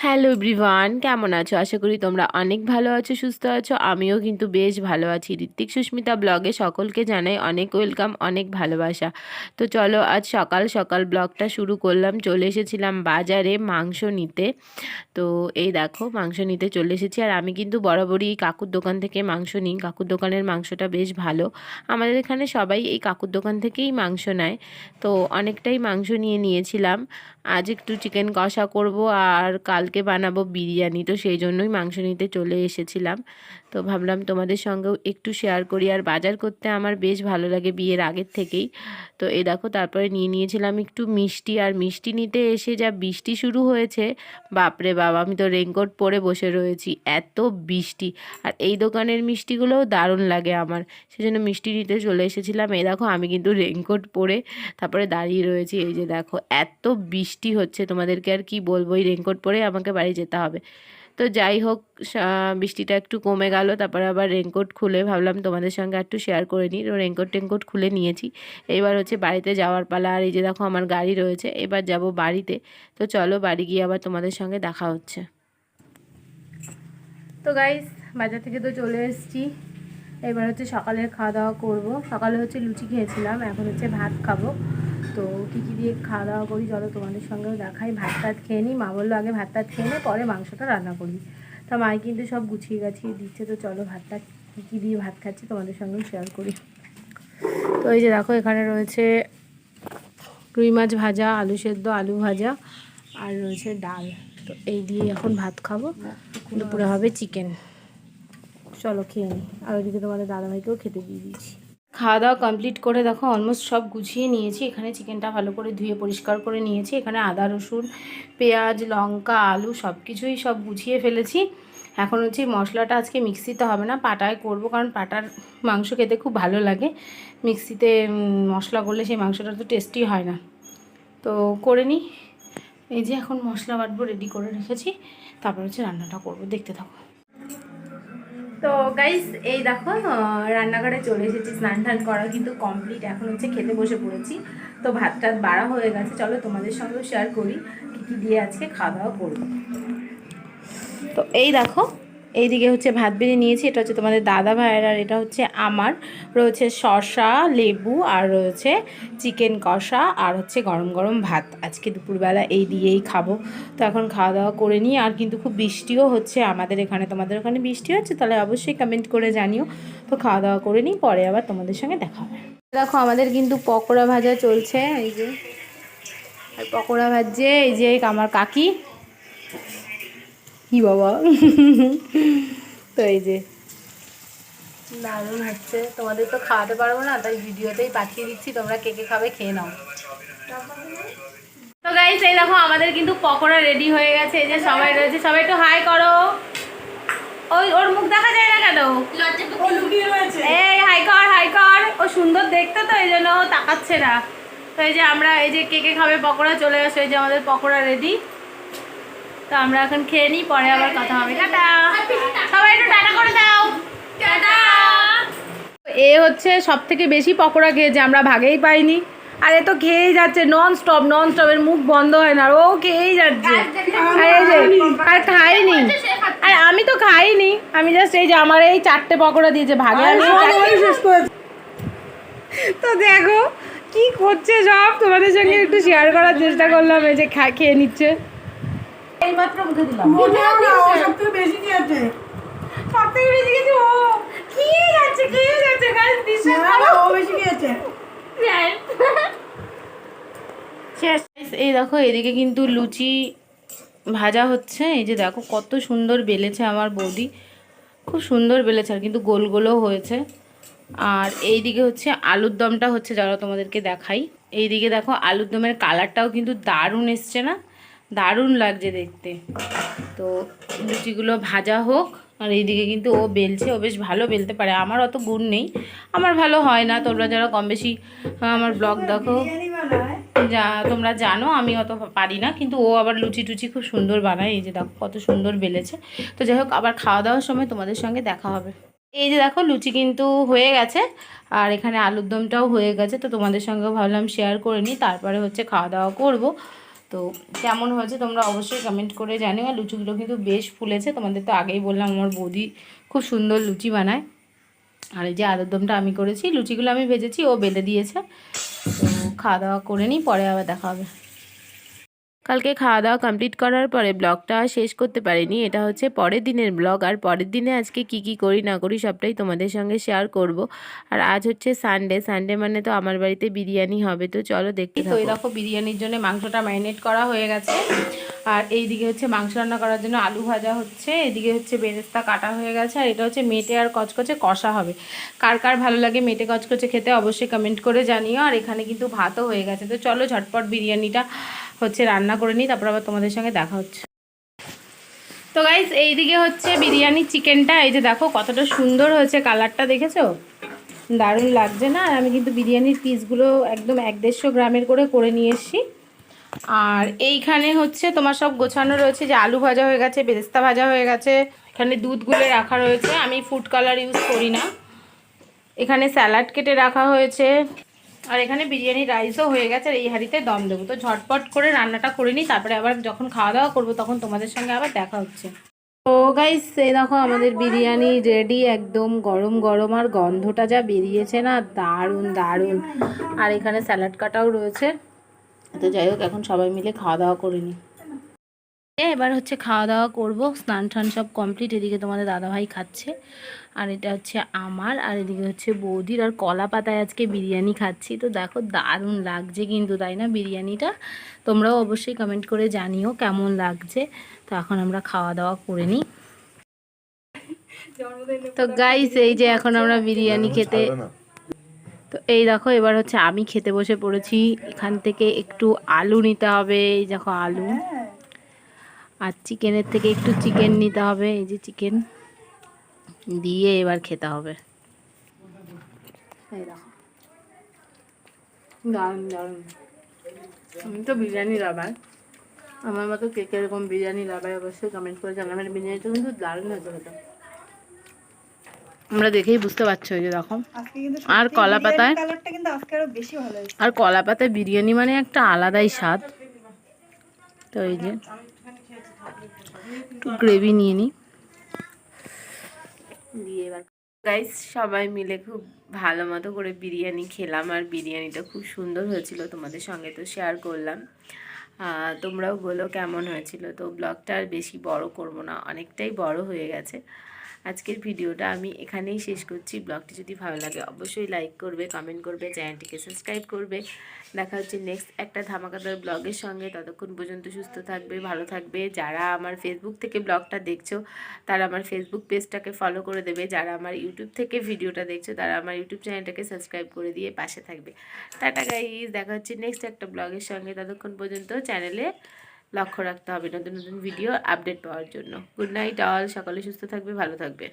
Hello everyone, কেমন আছো? আশা করি তোমরা অনেক ভালো আছো, সুস্থ আছো। আমিও কিন্তু বেশ ভালো আছি। ঋত্বিক সুস্মিতা ব্লগে সকলকে জানাই অনেক ওয়েলকাম, অনেক ভালোবাসা। তো চলো আজ সকাল সকাল ব্লগটা শুরু করলাম। চলে এসেছিলাম বাজারে মাংস নিতে। তো এই দেখো, মাংস নিতে চলে এসেছি। আর আমি কিন্তু বরাবরই এই কাকুর দোকান থেকে মাংস নিই। কাকুর দোকানের মাংসটা বেশ ভালো। আমাদের এখানে সবাই এই কাকুর দোকান থেকেই মাংস নেয়। তো অনেকটাই মাংস নিয়ে নিয়েছিলাম। আজ একটু চিকেন কষা করব। আর কালকে বানাবো বিরিয়ানি। তো সেই জন্যই মাংস নিতে চলে এসেছিলাম। তো ভাবলাম তোমাদের সঙ্গেও একটু শেয়ার করি। আর বাজার করতে আমার বেশ ভালো লাগে বিয়ের আগের থেকেই। তো এ দেখো, তারপরে নিয়ে নিয়েছিলাম একটু মিষ্টি। আর মিষ্টি নিতে এসে যা বৃষ্টি শুরু হয়েছে, বাপরে বাবা আমি তো রেনকোট পরে বসে রয়েছি। এত বৃষ্টি। আর এই দোকানের মিষ্টিগুলোও দারুণ লাগে আমার। সেজন্য মিষ্টি নিতে চলে এসেছিলাম। এ দেখো, আমি কিন্তু রেনকোট পরে তারপরে দাঁড়িয়ে রয়েছি। এই যে দেখো, এত বৃষ্টি হচ্ছে। তোমাদেরকে আর কি বলব? এই রেনকোট পরে আমাকে বাড়ি যেতে হবে। তো যাই হোক বৃষ্টিটা একটু কমে গেল, তারপরে আবার রেনকোট খুলে ভাবলাম তোমাদের সঙ্গে একটু শেয়ার করে নিই। তো রেনকোট টেনকোট খুলে নিয়েছি। এবার হচ্ছে বাড়িতে যাওয়ার পালা, আর এই যে দেখো আমার গাড়ি রয়েছে, এবার যাব বাড়িতে। তো চলো বাড়ি গিয়ে আবার তোমাদের সঙ্গে দেখা হচ্ছে। তো গাইস বাজার থেকে তো চলে এসেছি। এবার হচ্ছে সকালের খাওয়া দাওয়া করব। সকালে হচ্ছে লুচি খেয়েছিলাম, এখন হচ্ছে ভাত খাব। তো কী কী দিয়ে খাওয়া দাওয়া করি চলো তোমাদের সঙ্গেও দেখাই। ভাত টাত খেয়ে নিই মা বলল, আগে ভাত টাত খেয়ে নিই পরে মাংসটা রান্না করি। তা মাই কিন্তু সব গুছিয়ে গাছিয়ে দিচ্ছে। তো চলো ভাত টাত কী কী দিয়ে ভাত খাচ্ছি তোমাদের সঙ্গেও শেয়ার করি। তো এই যে দেখো, এখানে রয়েছে রুই মাছ ভাজা, আলু সেদ্ধ, আলু ভাজা আর রয়েছে ডাল। তো এই দিয়ে এখন ভাত খাব। দুপুরে হবে চিকেন। চলো খেয়ে নিই আর ওইদিকে তোমাদের দাদাভাইকেও খেতে দিয়ে দিয়েছি। খাওয়া দাওয়া কমপ্লিট করে দেখো অলমোস্ট সব গুছিয়ে নিয়েছি। এখানে চিকেনটা ভালো করে ধুয়ে পরিষ্কার করে নিয়েছি। এখানে আদা, রসুন, পেঁয়াজ, লঙ্কা, আলু সব কিছুই সব গুছিয়ে ফেলেছি। এখন হচ্ছে মশলাটা আজকে মিক্সিতে হবে না, পাটায় করব কারণ পাটার মাংস খেতে খুব ভালো লাগে। মিক্সিতে মশলা করলে সেই মাংসটা তো টেস্টি হয় না। তো করে নিই। এই যে এখন মশলা বাটবো রেডি করে রেখেছি। তারপর হচ্ছে রান্নাটা করব। দেখতে থাকো। তো গাইস এই দেখো রান্নাঘরে চলে এসেছি, স্নান টান করা কিন্তু কমপ্লিট এখন হচ্ছে খেতে বসে পড়েছি। তো ভাত টাত বাড়া হয়ে গেছে। চলো তোমাদের সঙ্গেও শেয়ার করি, কী কী দিয়ে আজকে খাওয়া দাওয়া করব। তো এই দেখো এইদিকে হচ্ছে ভাত বেড়ে নিয়েছি, এটা হচ্ছে তোমাদের দাদা ভাইয়ের, আর এটা হচ্ছে আমার। রয়েছে শসা, লেবু, আর রয়েছে চিকেন কষা, আর হচ্ছে গরম গরম ভাত। আজকে দুপুরবেলা এই দিয়েই খাব। তো এখন খাওয়া দাওয়া করে নিই, আর কিন্তু খুব বৃষ্টিও হচ্ছে। আমাদের এখানে, তোমাদের ওখানে বৃষ্টি হচ্ছে, তাহলে অবশ্যই কমেন্ট করে জানিও। তো খাওয়া দাওয়া করে নিই, পরে আবার তোমাদের সঙ্গে দেখা হবে। দেখো, আমাদের কিন্তু পকোড়া ভাজা চলছে, এই যে। আর পকোড়া ভাজছে, এই যে আমার কাকি। কি বাবা? তো এই যে। দারুণ হচ্ছে। তোমাদের তো খাওয়াতে পারব না, তাই ভিডিওতেই পাঠিয়ে দিচ্ছি, তোমরা কে কে খাবে খেয়ে নাও। তো গাইস এই দেখো, আমাদের কিন্তু পকোড়া রেডি হয়ে গেছে। এই যে সবাই রয়েছে, সবাই একটু হাই করো। ওই, ওর মুখ দেখা যায় না কেন? এই হাই কর হাই কর। ও সুন্দর দেখতে তো, এই জন্য তাকাচ্ছে না। তো এই যে আমরা, এই যে কে কে খাবে পকোড়া, চলে আসে এই যে আমাদের পকোড়া রেডি তো আমরা এখন খেয়ে নিই পরে আবার কথা হবে। টাটা। সবাই একটু টাটা করে দাও। টাটা। এ হচ্ছে সব থেকে বেশি পকোড়া খেয়েছে আমরা ভাগেই পাইনি। আর এ তো খেয়েই যাচ্ছে নন স্টপ নন স্টপের মুখ বন্ধ হয় না আর ও খেয়েই যাচ্ছে। আর খাইনি। আর আমি তো খাইনি আমি জাস্ট এই যে আমার এই চারটে পকোড়া দিয়েছে ভাগে আমি তো দেখো কি করছে সব? তোমাদের সঙ্গে একটু শেয়ার করার চেষ্টা করলাম এই যে খেয়ে নিচ্ছে। এইমাত্র মুখে দিলাম। সব থেকে বেশি খেয়েছে। ও। খেয়ে যাচ্ছে খেয়ে যাচ্ছে গাইস বিশ্বাস করো। শেষ এই দেখো এদিকে কিন্তু লুচি ভাজা হচ্ছে। এই যে দেখো কত সুন্দর বেলেছে আমার বৌদি। খুব সুন্দর বেলেছে আর কিন্তু গোল গোলও হয়েছে। আর এইদিকে হচ্ছে আলুর দমটা হচ্ছে যারা তোমাদেরকে দেখাই। এইদিকে দেখো আলুর দমের কালারটাও কিন্তু দারুণ এসছে না? দারুণ লাগছে দেখতে। তো লুচিগুলো ভাজা হোক আর এইদিকে কিন্তু ও বেলছে ও বেশ ভালো বেলতে পারে। আমার অত গুণ নেই। আমার ভালো হয় না তোমরা যারা কম বেশি আমার ব্লগ দেখো। যা তোমরা জানো আমি অত পারি না কিন্তু ও আবার লুচি টুচি খুব সুন্দর বানায়। এই যে দেখো কত সুন্দর বেলেছে। তো যাই হোক আবার খাওয়া দাওয়ার সময় তোমাদের সঙ্গে দেখা হবে। এই যে দেখো লুচি কিন্তু হয়ে গেছে আর এখানে আলুর দমটাও হয়ে গেছে। তো তোমাদের সঙ্গে ভাবলাম শেয়ার করে নিই তারপরে হচ্ছে খাওয়া দাওয়া করব। তো কেমন হয়েছে তোমরা অবশ্যই কমেন্ট করে জানিও। আর লুচিগুলো কিন্তু বেশ ফুলেছে। তোমাদের তো আগেই বললাম, আমার বৌদি খুব সুন্দর লুচি বানায়। আর এই যে আদর দমটা আমি করেছি, লুচিগুলো আমি ভেজেছি, ও বেঁধে দিয়েছে। তো খাওয়া দাওয়া করে নিই, পরে আবার দেখা হবে। কালকে খাওয়া দাওয়া কমপ্লিট করার পরে ব্লগটা শেষ করতে পারিনি। এটা হচ্ছে পরের দিনের ব্লগ। আর পরের দিনে আজকে কি কি করি না করি সবটাই তোমাদের সঙ্গে শেয়ার করব। আর আজ হচ্ছে সানডে সানডে মানে তো আমার বাড়িতে বিরিয়ানি হবে। তো চলো দেখতে তো দেখো বিরিয়ানির জন্য মাংসটা ম্যারিনেট করা হয়ে গেছে। আর এইদিকে হচ্ছে মাংস রান্না করার জন্য আলু ভাজা হচ্ছে। এদিকে হচ্ছে বেরেস্তা কাটা হয়ে গেছে। আর এটা হচ্ছে মেটে আর কচকচে কষা হবে। কার কার ভালো লাগে মেটে কচকচে খেতে অবশ্যই কমেন্ট করে জানিও। আর এখানে কিন্তু ভাতও হয়ে গেছে। তো চলো ঝটপট বিরিয়ানিটা হচ্ছে রান্না করে নিই, তারপর আবার তোমাদের সঙ্গে দেখা হচ্ছে। তো গাইস এইদিকে হচ্ছে বিরিয়ানি চিকেনটা, এই যে দেখো কতটা সুন্দর হয়েছে কালারটা, দেখেছ? দারুণ লাগছে না? আর আমি কিন্তু বিরিয়ানির পিসগুলো একদম এক দেড়শো গ্রামের করে করে নিয়ে এসেছি। আর এইখানে হচ্ছে তোমার সব গোছানো রয়েছে, যে আলু ভাজা হয়ে গেছে, বেরেস্তা ভাজা হয়ে গেছে, এখানে দুধ গুলে রাখা রয়েছে। আমি ফুড কালার ইউজ করি না। এখানে স্যালাড কেটে রাখা হয়েছে। আর এখানে বিরিয়ানি রাইসও হয়ে গেছে আর এই হাঁড়িতে দম দেবো। তো ঝটপট করে রান্নাটা করে নিই, তারপরে আবার যখন খাওয়া দাওয়া করব তখন তোমাদের সঙ্গে আবার দেখা হচ্ছে। তো গাইস এই দেখো আমাদের বিরিয়ানি রেডি একদম গরম গরম, আর গন্ধটা যা বেরিয়েছে না, দারুণ দারুণ। আর এখানে স্যালাড কাটাও রয়েছে। তো যাই হোক, এখন সবাই মিলে খাওয়া দাওয়া করে নিই। এবার হচ্ছে খাওয়া দাওয়া করব। স্নান টান সব কমপ্লিট এদিকে তোমাদের দাদাভাই খাচ্ছে। আর এটা হচ্ছে আমার আর এদিকে হচ্ছে বৌদির। আর কলা পাতায় আজকে বিরিয়ানি খাচ্ছি। তো দেখো দারুণ লাগছে কিন্তু তাই না বিরিয়ানিটা? তোমরাও অবশ্যই কমেন্ট করে জানিও কেমন লাগছে। তো এখন আমরা খাওয়া দাওয়া করে নিই। তো গাইস এই যে এখন আমরা বিরিয়ানি খেতে তো এই দেখো এবার হচ্ছে আমি খেতে বসে পড়েছি। এখান থেকে একটু আলু নিতে হবে। এই দেখো আলু। আর চিকেনের থেকে একটু চিকেন নিতে হবে এই যে চিকেন দিয়ে এবার খেতে হবে। দারুণ দারুণ। আমি তো বিরিয়ানি লাভার। আমার মতো কে কে এরকম বিরিয়ানি লাভার অবশ্যই কমেন্ট করে জানাবেন বিরিয়ানিটা কিন্তু দারুণ হয়েছে খেতে। আমরা দেখেই বুঝতে পারছি ওই যে দেখো। আর কলা পাতায়? আরও কলা পাতায় বিরিয়ানি মানে একটা আলাদাই স্বাদ। তো এই যে একটু গ্রেভি নিয়ে নিই। দিয়ে এবার গাইস সবাই মিলে খুব ভালো মতো করে বিরিয়ানি খেলাম আর বিরিয়ানিটা খুব সুন্দর হয়েছিল, তোমাদের সঙ্গে তো শেয়ার করলাম। তোমরাও বলো কেমন হয়েছিল, তো ব্লগটা আর বেশি বড় করব না, অনেকটাই বড় হয়ে গেছে। আজকের ভিডিওটা আমি এখানেই শেষ করছি। ব্লগটি যদি ভালো লাগে অবশ্যই লাইক করবে কমেন্ট করবে চ্যানেলটিকে সাবস্ক্রাইব করবে। দেখা হচ্ছে নেক্সট একটা ধামাকাদার ব্লগের সঙ্গে। ততক্ষণ পর্যন্ত সুস্থ থাকবে, ভালো থাকবে। যারা আমার ফেসবুক থেকে ব্লগটা দেখছ, তারা আমার ফেসবুক পেজটাকে ফলো করে দেবে। যারা আমার ইউটিউব থেকে ভিডিওটা দেখছ, তারা আমার ইউটিউব চ্যানেলটাকে সাবস্ক্রাইব করে দিয়ে পাশে থাকবে। টাটা গাইজ দেখা হচ্ছে নেক্সট একটা ব্লগের সঙ্গে। ততক্ষণ পর্যন্ত চ্যানেলে লক্ষ্য রাখতে হবে। নতুন নতুন ভিডিও আপডেট পাওয়ার জন্য। গুড নাইট অল সকলে সুস্থ থাকবে, ভালো থাকবে।